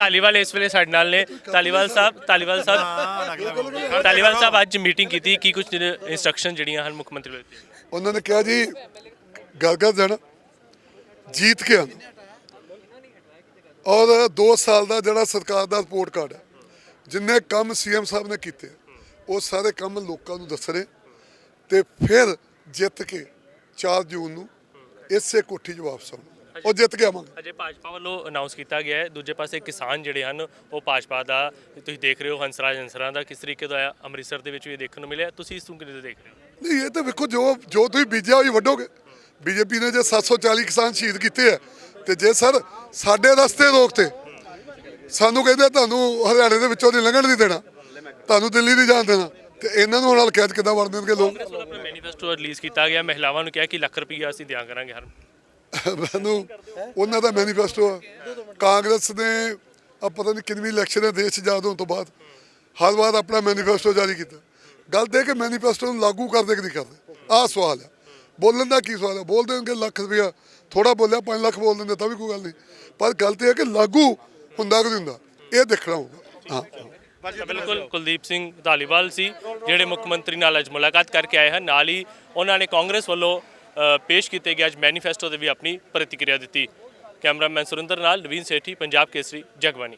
ਧਾਲੀਵਾਲ ਇਸ ਵੇਲੇ ਸਾਡੇ ਨਾਲ ਨੇ ਧਾਲੀਵਾਲ ਸਾਹਿਬ ਧਾਲੀਵਾਲ ਸਾਹਿਬ ਧਾਲੀਵਾਲ ਸਾਹਿਬ ਅੱਜ ਮੀਟਿੰਗ ਕੀਤੀ ਕੀ ਕੁਝ ਇਨਸਟਰਕਸ਼ਨ ਜਿਹੜੀਆਂ ਹਨ ਮੁੱਖ ਮੰਤਰੀ ਵੱਲੋਂ ਉਹਨਾਂ ਨੇ ਕਿਹਾ ਜੀ ਗੱਲ ਕਰ ਜਾਣਾ ਜੀਤ ਕੇ ਆਉਣਾ ਔਰ 2 ਸਾਲ ਦਾ ਜਿਹੜਾ ਸਰਕਾਰ ਦਾ ਰਿਪੋਰਟ ਕਾਰਡ ਹੈ ਜਿੰਨੇ ਕੰਮ ਸੀਐਮ ਸਾਹਿਬ ਨੇ ਕੀਤੇ ਉਹ ਸਾਰੇ ਕੰਮ ਲੋਕਾਂ ਨੂੰ ਦੱਸਣੇ ਤੇ ਫਿਰ ਜਿੱਤ ਕੇ 4 ਜੂਨ ਨੂੰ ਇਸੇ ਕੋਠੀ 'ਚ ਵਾਪਸ ਆਉਣਾ ਉਹ ਜਿੱਤ ਕੇ ਆਵਾਂਗੇ ਅਜੇ ਭਾਜਪਾ ਵੱਲੋਂ ਅਨਾਉਂਸ ਕੀਤਾ ਗਿਆ ਹੈ। ਦੂਜੇ ਪਾਸੇ ਕਿਸਾਨ ਜਿਹੜੇ ਹਨ ਉਹ ਭਾਜਪਾ ਦਾ ਤੁਸੀਂ ਦੇਖ ਰਹੇ ਹੋ ਹੰਸਰਾਜ ਹੰਸਰਾਂ ਦਾ ਕਿਸ ਤਰੀਕੇ ਦਾ ਅੰਮ੍ਰਿਤਸਰ ਦੇ ਵਿੱਚ ਵੀ ਦੇਖਣ ਨੂੰ ਮਿਲਿਆ ਤੁਸੀਂ ਇਸ ਨੂੰ ਕਿਵੇਂ ਦੇਖ ਰਹੇ ਹੋ? ਨਹੀਂ ਇਹ ਤਾਂ ਵੇਖੋ ਜੋ ਜੋ ਤੁਸੀਂ ਬੀਜਿਆ ਉਹੀ ਵੱਢੋਗੇ। ਬੀਜੇਪੀ ਨੇ ਜੇ 740 ਕਿਸਾਨ ਸ਼ਹੀਦ ਕੀਤੇ ਆ ਤੇ ਜੇ ਸਰ ਸਾਡੇ ਰਸਤੇ ਰੋਕਤੇ ਸਾਨੂੰ ਕਹਿੰਦੇ ਤੁਹਾਨੂੰ ਹਰਿਆਣੇ ਦੇ ਵਿੱਚੋਂ ਨਹੀਂ ਲੰਘਣ ਨਹੀਂ ਦੇਣਾ। ਤੁਹਾਨੂੰ ਦਿੱਲੀ ਨਹੀਂ ਜਾਣ ਦੇਣਾ। ਤੇ ਇਹਨਾਂ ਨੂੰ ਹੁਣ ਹਲਕਿਆਂ 'ਚ ਕਿੱਦਾਂ ਵੜ ਦੇਣਗੇ ਲੋਕ? ਕਾਂਗਰਸ ਵੱਲੋਂ ਆਪਣਾ ਮੈਨੀਫੈਸਟੋ ਰਿਲੀਜ਼ ਕੀਤਾ ਗਿਆ। ਮਹਿਲਾਵਾਂ ਨੂੰ ਕਿਹਾ ਕਿ ਲੱਖ ਰੁਪਈਆ ਅਸੀਂ ਦਿਆਂ ਕਰਾਂਗੇ ਹਰ ਮੈਨੂੰ ਉਹਨਾਂ ਦਾ ਮੈਨੀਫੈਸਟੋ ਆ। ਕਾਂਗਰਸ ਨੇ ਆ ਪਤਾ ਨਹੀਂ ਕਿੰਨੀ ਇਲੈਕਸ਼ਨ ਹੈ ਦੇਸ਼ ਆਜ਼ਾਦ ਤੋਂ ਬਾਅਦ। ਹਰ ਵਾਰ ਆਪਣਾ ਮੈਨੀਫੈਸਟੋ ਜਾਰੀ ਕੀਤਾ। ਗੱਲ ਤੇ ਕਿ ਮੈਨੀਫੈਸਟੋ ਨੂੰ ਲਾਗੂ ਕਰਦੇ ਕਿ ਨਹੀਂ ਕਰਦੇ? ਆਹ ਸਵਾਲ ਹੈ ਬੋਲਣ ਦਾ ਕੀ ਸਵਾਲ ਹੈ ਬੋਲ ਦੇਣਗੇ ਲੱਖ ਰੁਪਇਆ। ਥੋੜਾ ਬੋਲਿਆ 5 ਲੱਖ ਬੋਲ ਦਿੰਦੇ, ਤਾਂ ਵੀ ਕੋਈ ਗੱਲ ਨਹੀਂ। ਪਰ ਗੱਲ ਤੇ ਹੈ ਕਿ ਲਾਗੂ ਹੁੰਦਾ ਕਿ ਨਹੀਂ ਹੁੰਦਾ, ਇਹ ਦੇਖਣਾ ਹੋਊਗਾ। ਹਾਂ। ਬਿਲਕੁਲ ਕੁਲਦੀਪ ਸਿੰਘ ਧਾਲੀਵਾਲ ਸੀ, ਜਿਹੜੇ ਮੁੱਖ ਮੰਤਰੀ ਨਾਲ ਅੱਜ ਮੁਲਾਕਾਤ ਕਰਕੇ ਆਏ ਹਨ। ਨਾਲ ਹੀ ਉਹਨਾਂ ਨੇ ਕਾਂਗਰਸ ਵੱਲੋਂ ਪੇਸ਼ ਕੀਤੇ ਗਏ। ਅੱਜ ਮੈਨੀਫੈਸਟੋ ਦੇ ਵੀ ਆਪਣੀ ਪ੍ਰਤੀਕਿਰਿਆ ਦਿੱਤੀ। ਕੈਮਰਾਮੈਨ ਸੁਰਿੰਦਰ ਨਾਲ ਨਵੀਨ ਸੇਠੀ, ਪੰਜਾਬ ਕੇਸਰੀ ਜਗਬਾਨੀ